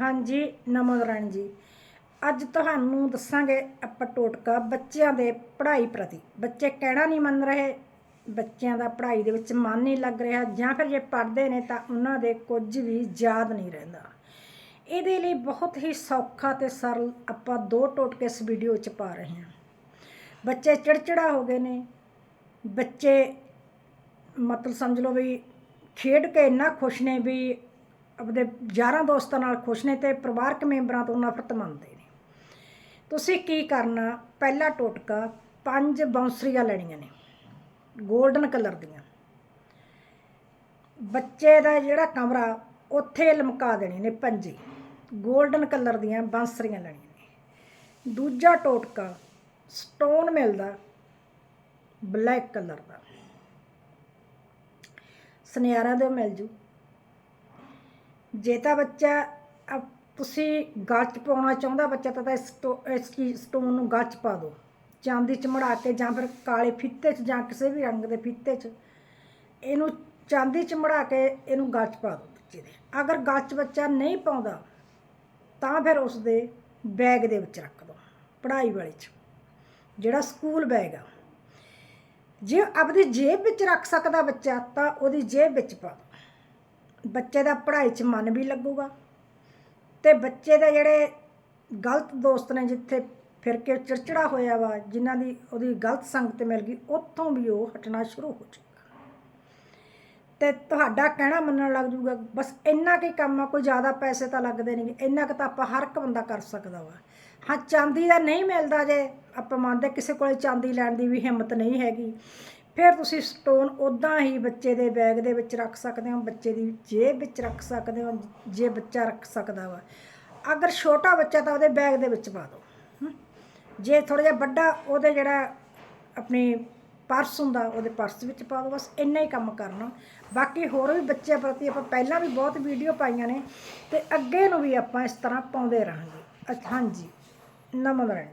ਹਾਂਜੀ ਨਮੋਦਰਨ ਜੀ। ਅੱਜ ਤੁਹਾਨੂੰ ਦੱਸਾਂਗੇ ਆਪਾਂ ਟੋਟਕਾ ਬੱਚਿਆਂ ਦੇ ਪੜ੍ਹਾਈ ਪ੍ਰਤੀ। ਬੱਚੇ ਕਹਿਣਾ ਨਹੀਂ ਮੰਨ ਰਹੇ? ਬੱਚਿਆਂ ਦਾ ਪੜ੍ਹਾਈ ਦੇ ਵਿੱਚ ਮਨ ਨਹੀਂ ਲੱਗ ਰਿਹਾ ਜਾਂ ਫਿਰ ਜੇ ਪੜ੍ਹਦੇ ਨੇ ਤਾਂ ਉਹਨਾਂ ਦੇ ਕੁਝ ਵੀ ਯਾਦ ਨਹੀਂ ਰਹਿੰਦਾ। ਇਹਦੇ ਲਈ ਬਹੁਤ ਹੀ ਸੌਖਾ ਤੇ ਸਰਲ ਆਪਾਂ ਦੋ ਟੋਟਕੇ ਇਸ ਵੀਡੀਓ 'ਚ ਪਾ ਰਹੇ ਹਾਂ। ਬੱਚੇ ਚਿੜਚਿੜਾ ਹੋ ਗਏ ਨੇ। ਬੱਚੇ ਮਤਲਬ ਸਮਝ ਲਓ ਵੀ ਖੇਡ ਕੇ ਇੰਨਾ ਖੁਸ਼ ਨੇ ਵੀ ਆਪਣੇ ਯਾਰਾਂ ਦੋਸਤਾਂ ਨਾਲ ਖੁਸ਼ ਨੇ ਤੇ ਪਰਿਵਾਰਕ ਮੈਂਬਰਾਂ ਤੋਂ ਨਫ਼ਰਤ ਮੰਨਦੇ ਨੇ। ਤੁਸੀਂ ਕੀ ਕਰਨਾ? ਪਹਿਲਾ ਟੋਟਕਾ ਪੰਜ ਬਾਉਂਸਰੀਆਂ ਲੈਣੀਆਂ ਨੇ 골ਡਨ ਕਲਰ ਦੀਆਂ। ਬੱਚੇ ਦਾ ਜਿਹੜਾ ਕਮਰਾ, ਉੱਥੇ ਲਮਕਾ ਦੇਣੇ ਨੇ ਪੰਜੇ। 골ਡਨ ਕਲਰ ਦੀਆਂ ਬਾਂਸਰੀਆਂ ਲੈਣੀਆਂ ਨੇ। ਦੂਜਾ ਟੋਟਕਾ ਸਟੋਨ ਮਿਲਦਾ ਬਲੈਕ ਕਲਰ ਦਾ। ਸੁਨਿਆਰਾਂ ਦੇ ਮਿਲ ਜੂ। ਜੇ ਤਾਂ ਬੱਚਾ ਤੁਸੀਂ ਗੱਚ ਪਾਉਣਾ ਚਾਹੁੰਦਾ ਬੱਚਾ, ਤਾਂ ਇਸ ਸਟੋ- ਇਸ ਕੀ ਸਟੋਨ ਨੂੰ ਗਲ ਪਾ ਦਿਓ ਚਾਂਦੀ 'ਚ ਮੜਾ ਕੇ ਜਾਂ ਫਿਰ ਕਾਲੇ ਫੀਤੇ 'ਚ ਜਾਂ ਕਿਸੇ ਵੀ ਰੰਗ ਦੇ ਫੀਤੇ 'ਚ, ਇਹਨੂੰ ਚਾਂਦੀ 'ਚ ਮੜਾ ਕੇ ਇਹਨੂੰ ਗਲ ਪਾ ਦਿਓ ਬੱਚੇ ਦੇ। ਅਗਰ ਗਲ ਬੱਚਾ ਨਹੀਂ ਪਾਉਂਦਾ, ਤਾਂ ਫਿਰ ਉਸ ਦੇ ਬੈਗ ਦੇ ਵਿੱਚ ਰੱਖ ਦਿਓ ਪੜ੍ਹਾਈ ਵਾਲੇ 'ਚ, ਜਿਹੜਾ ਸਕੂਲ ਬੈਗ ਆ। ਜੇ ਆਪਣੀ ਜੇਬ ਵਿੱਚ ਰੱਖ ਸਕਦਾ ਬੱਚਾ, ਤਾਂ ਉਹਦੀ ਜੇਬ ਵਿੱਚ ਪਾ ਦਿਓ ਬੱਚੇ ਦਾ ਪੜ੍ਹਾਈ 'ਚ ਮਨ ਵੀ ਲੱਗੂਗਾ ਤੇ ਬੱਚੇ ਦੇ ਜਿਹੜੇ ਗਲਤ ਦੋਸਤ ਨੇ ਜਿੱਥੇ ਫਿਰ ਕੇ ਚਿੜਚਿੜਾ ਹੋਇਆ ਵਾ, ਜਿਨ੍ਹਾਂ ਦੀ ਉਹਦੀ ਗਲਤ ਸੰਗਤ ਮਿਲ ਗਈ, ਉੱਥੋਂ ਵੀ ਉਹ ਹਟਣਾ ਸ਼ੁਰੂ ਹੋ ਜਾਊਗਾ ਤੇ ਤੁਹਾਡਾ ਕਹਿਣਾ ਮੰਨਣ ਲੱਗ ਜਾਊਗਾ ਬਸ ਇੰਨਾ ਕੁ ਕੰਮ ਆ, ਕੋਈ ਜ਼ਿਆਦਾ ਪੈਸੇ ਤਾਂ ਲੱਗਦੇ ਨਹੀਂ, ਇੰਨਾ ਕੁ ਤਾਂ ਆਪਾਂ ਹਰ ਇੱਕ ਬੰਦਾ ਕਰ ਸਕਦਾ ਵਾ। ਹਾਂ, ਚਾਂਦੀ ਦਾ ਨਹੀਂ ਮਿਲਦਾ ਜੇ ਆਪਾਂ ਮੰਨਦੇ, ਕਿਸੇ ਕੋਲੇ ਚਾਂਦੀ ਲੈਣ ਦੀ ਵੀ ਹਿੰਮਤ ਨਹੀਂ ਹੈਗੀ। ਫਿਰ ਤੁਸੀਂ ਸਟੋਨ ਉਦਾਂ ਹੀ ਬੱਚੇ ਦੇ ਬੈਗ ਦੇ ਵਿੱਚ ਰੱਖ ਸਕਦੇ ਹੋ ਬੱਚੇ ਦੀ ਜੇਬ ਵਿੱਚ ਰੱਖ ਸਕਦੇ ਹੋ ਜੇ ਬੱਚਾ ਰੱਖ ਸਕਦਾ ਵਾ। ਅਗਰ ਛੋਟਾ ਬੱਚਾ ਤਾਂ ਉਹਦੇ ਬੈਗ ਦੇ ਵਿੱਚ ਪਾ ਦਿਓ ਜੇ ਥੋੜਾ ਜਿਹਾ ਵੱਡਾ ਉਹਦੇ ਜਿਹੜਾ ਆਪਣੀ ਪਰਸ ਹੁੰਦਾ ਉਹਦੇ ਪਰਸ ਵਿੱਚ ਪਾ ਦਿਓ ਬਸ ਇੰਨਾ ਹੀ ਕੰਮ ਕਰਨਾ। ਬਾਕੀ ਹੋਰ ਵੀ ਬੱਚਿਆਂ ਪ੍ਰਤੀ ਆਪਾਂ ਪਹਿਲਾਂ ਵੀ ਬਹੁਤ ਵੀਡੀਓ ਪਾਈਆਂ ਨੇ ਤੇ ਅੱਗੇ ਨੂੰ ਵੀ ਆਪਾਂ ਇਸ ਤਰ੍ਹਾਂ ਪਾਉਂਦੇ ਰਹਾਂਗੇ। ਅੱਛਾ, ਹਾਂਜੀ ਨਮਸਕਾਰ